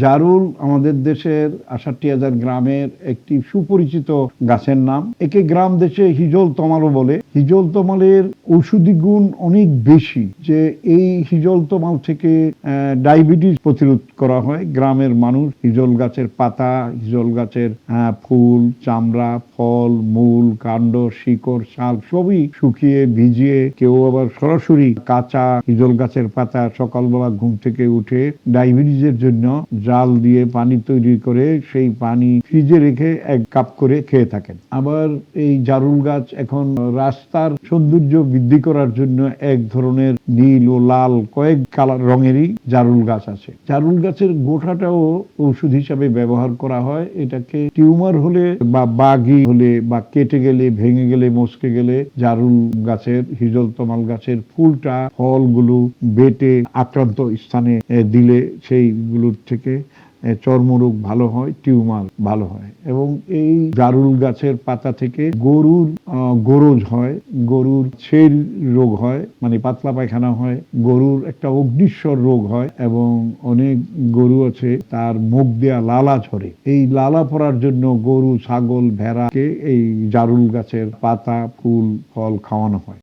জারুল আমাদের দেশের আষাটটি হাজার গ্রামের একটি সুপরিচিত গাছের নাম। একে গ্রাম দেশে হিজল তমালও বলে। হিজল তমালের ঔষধি গুণ অনেক বেশি যে এই হিজল তমাল থেকে ডায়াবেটিস প্রতিরোধ করা হয়। গ্রামের মানুষ হিজল গাছের পাতা, হিজল গাছের ফুল, চামড়া, ফল, মূল, কাণ্ড, শিকড়, শাল সবই শুকিয়ে ভিজিয়ে কেউ আবার সরাসরি কাঁচা হিজল গাছের পাতা সকালবেলা ঘুম থেকে উঠে ডায়াবেটিসের জন্য জাল দিয়ে পানি তৈরি করে সেই পানি ফ্রিজে রেখে এক কাপ করে খেয়ে থাকেন। আবার এই জারুল গাছ এখন রাস্তার সৌন্দর্য বৃদ্ধি করার জন্য এক ধরনের নীল ও লাল কয়েক কালার রঙেরই জারুল গাছ আছে। জারুল গাছের গোটাটাও ঔষধ হিসাবে ব্যবহার করা হয়। এটাকে টিউমার হলে বা বাগি হলে বা কেটে গেলে, ভেঙে গেলে মস্কে গেলে জারুল গাছের, হিজল তমাল গাছের ফুলটা, ফলগুলো বেটে আক্রান্ত স্থানে দিলে সেইগুলোর থেকে এ, চর্মরোগ ভালো হয় টিউমার ভালো হয় এবং এই জারুল গাছের পাতা থেকে গরুর গোরজ হয় গরুর ছেল রোগ হয় মানে পাতলা পায়খানা হয় গরুর একটা অগ্নিশ্বর রোগ হয় এবং অনেক গরু আছে তার মুখ দেয়া লালা ঝরে। এই লালা পড়ার জন্য গরু ছাগল ভেড়াকে এই জারুল গাছের পাতা ফুল ফল খাওয়ানো হয়।